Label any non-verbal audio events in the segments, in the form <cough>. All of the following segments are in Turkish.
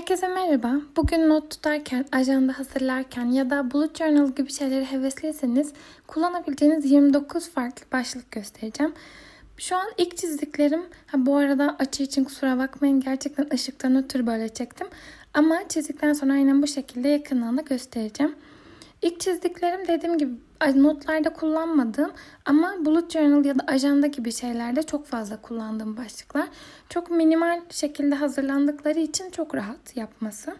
Herkese merhaba. Bugün not tutarken, ajanda hazırlarken ya da bullet journal gibi şeyleri hevesliyseniz kullanabileceğiniz 29 farklı başlık göstereceğim. Şu an ilk çizdiklerim, ha bu arada açı için kusura bakmayın gerçekten ışıktan ötürü böyle çektim. Ama çizdikten sonra aynen bu şekilde da göstereceğim. İlk çizdiklerim dediğim gibi notlarda kullanmadığım ama bullet journal ya da ajanda gibi şeylerde çok fazla kullandığım başlıklar. Çok minimal şekilde hazırlandıkları için çok rahat yapması.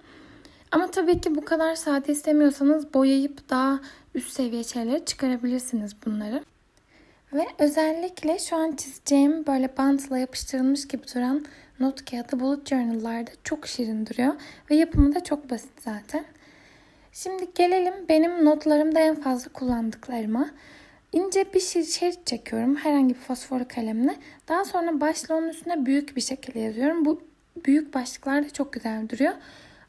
Ama tabii ki bu kadar sade istemiyorsanız boyayıp daha üst seviye şeyleri çıkarabilirsiniz bunları. Ve özellikle şu an çizeceğim böyle bantla yapıştırılmış gibi duran not kağıdı bullet journal'larda çok şirin duruyor. Ve yapımı da çok basit zaten. Şimdi gelelim benim notlarımda en fazla kullandıklarıma. İnce bir şerit çekiyorum herhangi bir fosfor kalemle. Daha sonra başlığın üstüne büyük bir şekilde yazıyorum. Bu büyük başlıklarda çok güzel duruyor.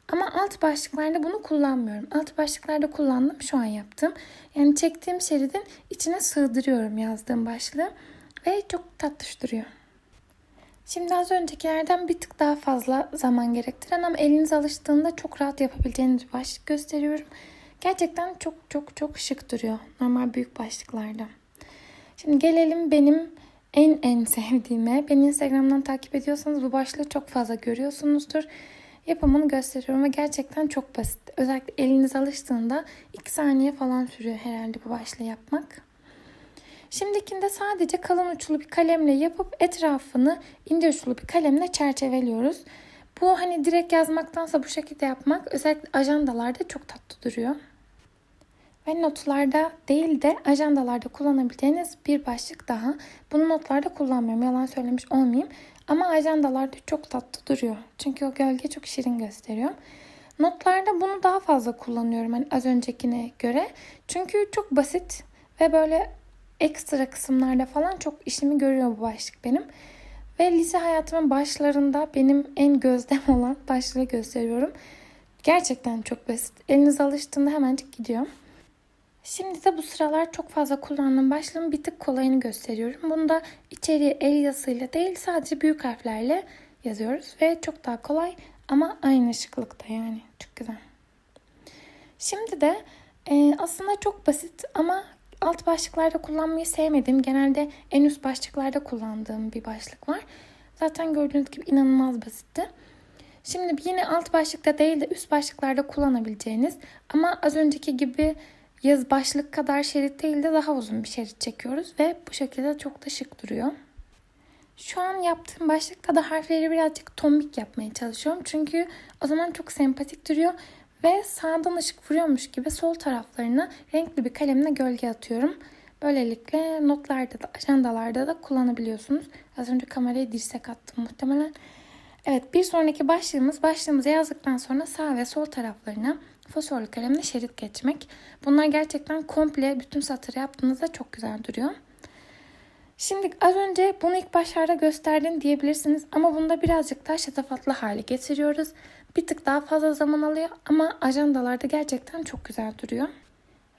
Ama alt başlıklarda bunu kullanmıyorum. Alt başlıklarda kullandım şu an yaptım. Yani çektiğim şeridin içine sığdırıyorum yazdığım başlığı. Ve çok tatlış duruyor. Şimdi az öncekilerden bir tık daha fazla zaman gerektiren ama eliniz alıştığında çok rahat yapabileceğiniz bir başlık gösteriyorum. Gerçekten çok çok çok şık duruyor normal büyük başlıklarda. Şimdi gelelim benim en en <laughs> sevdiğime. Beni Instagram'dan takip ediyorsanız bu başlığı çok fazla görüyorsunuzdur. Yapımını gösteriyorum ve gerçekten çok basit. Özellikle eliniz alıştığında 2 saniye falan sürüyor herhalde bu başlığı yapmak. Şimdikinde sadece kalın uçlu bir kalemle yapıp etrafını ince uçlu bir kalemle çerçeveliyoruz. Bu hani direkt yazmaktansa bu şekilde yapmak özellikle ajandalarda çok tatlı duruyor. Ve notlarda değil de ajandalarda kullanabileceğiniz bir başlık daha. Bunu notlarda kullanmıyorum. Yalan söylemiş olmayayım. Ama ajandalarda çok tatlı duruyor. Çünkü o gölge çok şirin gösteriyor. Notlarda bunu daha fazla kullanıyorum hani az öncekine göre. Çünkü çok basit ve böyle ekstra kısımlarda falan çok işimi görüyor bu başlık benim. Ve lise hayatımın başlarında benim en gözdem <laughs> olan başlığı gösteriyorum. Gerçekten çok basit. Eliniz alıştığında hemencik gidiyor. Şimdi de bu sıralar çok fazla kullandığım başlığın bir tık kolayını gösteriyorum. Bunu da içeriye el yazısıyla değil sadece büyük harflerle yazıyoruz. Ve çok daha kolay ama aynı şıklıkta yani. Çok güzel. Şimdi de e, aslında çok basit ama alt başlıklarda kullanmayı sevmedim. Genelde en üst başlıklarda kullandığım bir başlık var. Zaten gördüğünüz gibi inanılmaz basitti. Şimdi yine alt başlıkta değil de üst başlıklarda kullanabileceğiniz ama az önceki gibi yaz başlık kadar şerit değil de daha uzun bir şerit çekiyoruz ve bu şekilde çok da şık duruyor. Şu an yaptığım başlıkta da harfleri birazcık tombik yapmaya çalışıyorum. Çünkü o zaman çok sempatik duruyor ve sağdan ışık vuruyormuş gibi sol taraflarına renkli bir kalemle gölge atıyorum. Böylelikle notlarda da ajandalarda da kullanabiliyorsunuz. Az önce kameraya dirsek attım muhtemelen. Evet bir sonraki başlığımız başlığımızı yazdıktan sonra sağ ve sol taraflarına fosforlu kalemle şerit geçmek. Bunlar gerçekten komple bütün satır yaptığınızda çok güzel duruyor. Şimdi az önce bunu ilk başlarda gösterdin diyebilirsiniz ama bunda birazcık daha şatafatlı hale getiriyoruz. Bir tık daha fazla zaman alıyor ama ajandalarda gerçekten çok güzel duruyor.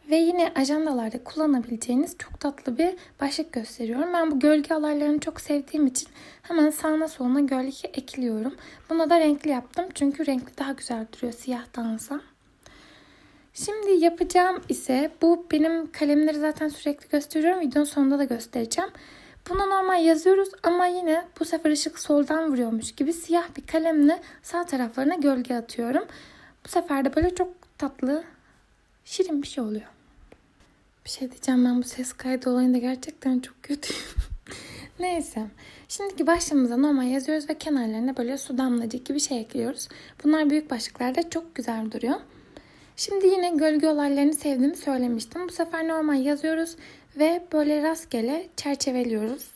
Ve yine ajandalarda kullanabileceğiniz çok tatlı bir başlık gösteriyorum. Ben bu gölge alaylarını çok sevdiğim için hemen sağına soluna gölge ekliyorum. Buna da renkli yaptım çünkü renkli daha güzel duruyor siyahtansa. Şimdi yapacağım ise bu benim kalemleri zaten sürekli gösteriyorum. Videonun sonunda da göstereceğim. Buna normal yazıyoruz ama yine bu sefer ışık soldan vuruyormuş gibi siyah bir kalemle sağ taraflarına gölge atıyorum. Bu sefer de böyle çok tatlı, şirin bir şey oluyor. Bir şey diyeceğim ben bu ses kaydı olayında gerçekten çok kötüyüm. <laughs> Neyse. Şimdiki başlığımıza normal yazıyoruz ve kenarlarına böyle su damlacık gibi şey ekliyoruz. Bunlar büyük başlıklarda çok güzel duruyor. Şimdi yine gölge olaylarını sevdiğimi söylemiştim. Bu sefer normal yazıyoruz ve böyle rastgele çerçeveliyoruz.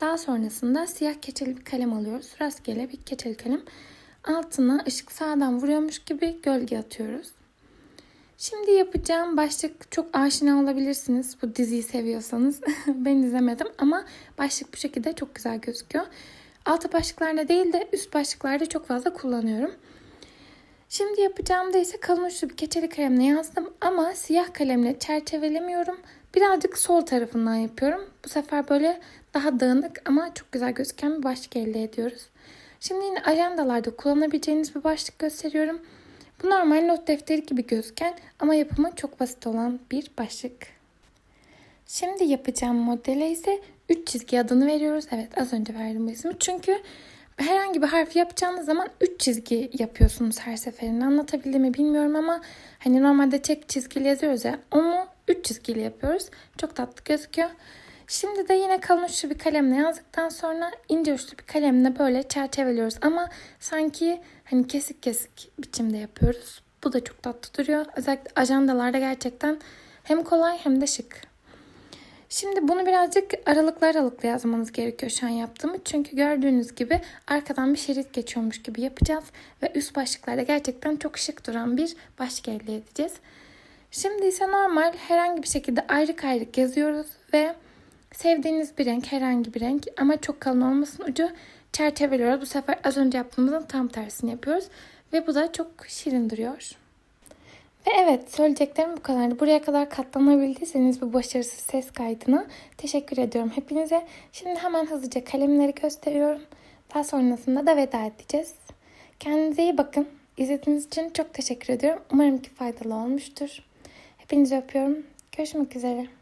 Daha sonrasında siyah keçeli bir kalem alıyoruz. Rastgele bir keçeli kalem. Altına ışık sağdan vuruyormuş gibi gölge atıyoruz. Şimdi yapacağım başlık çok aşina olabilirsiniz bu diziyi seviyorsanız. <laughs> ben izlemedim ama başlık bu şekilde çok güzel gözüküyor. Altı başlıklarda değil de üst başlıklarda çok fazla kullanıyorum. Şimdi yapacağım da ise kalın uçlu bir keçeli kalemle yazdım ama siyah kalemle çerçevelemiyorum. Birazcık sol tarafından yapıyorum. Bu sefer böyle daha dağınık ama çok güzel gözüken bir başlık elde ediyoruz. Şimdi yine ajandalarda kullanabileceğiniz bir başlık gösteriyorum. Bu normal not defteri gibi gözüken ama yapımı çok basit olan bir başlık. Şimdi yapacağım modele ise 3 çizgi adını veriyoruz. Evet az önce verdim bu ismi. Çünkü herhangi bir harf yapacağınız zaman 3 çizgi yapıyorsunuz her seferinde. Anlatabildiğimi bilmiyorum ama hani normalde tek çizgili yazıyoruz ya. Onu 3 çizgili yapıyoruz. Çok tatlı gözüküyor. Şimdi de yine kalın uçlu bir kalemle yazdıktan sonra ince uçlu bir kalemle böyle çerçeveliyoruz. Ama sanki hani kesik kesik biçimde yapıyoruz. Bu da çok tatlı duruyor. Özellikle ajandalarda gerçekten hem kolay hem de şık. Şimdi bunu birazcık aralıklı aralıklı yazmanız gerekiyor şu an yaptığımı. Çünkü gördüğünüz gibi arkadan bir şerit geçiyormuş gibi yapacağız. Ve üst başlıklarda gerçekten çok şık duran bir başlık elde edeceğiz. Şimdi ise normal herhangi bir şekilde ayrık ayrık yazıyoruz ve sevdiğiniz bir renk herhangi bir renk ama çok kalın olmasın ucu çerçeveliyoruz. Bu sefer az önce yaptığımızın tam tersini yapıyoruz. Ve bu da çok şirin duruyor. Ve evet söyleyeceklerim bu kadardı. Buraya kadar katlanabildiyseniz bu başarısız ses kaydına teşekkür ediyorum hepinize. Şimdi hemen hızlıca kalemleri gösteriyorum. Daha sonrasında da veda edeceğiz. Kendinize iyi bakın. İzlediğiniz için çok teşekkür ediyorum. Umarım ki faydalı olmuştur. Hepinizi öpüyorum. Görüşmek üzere.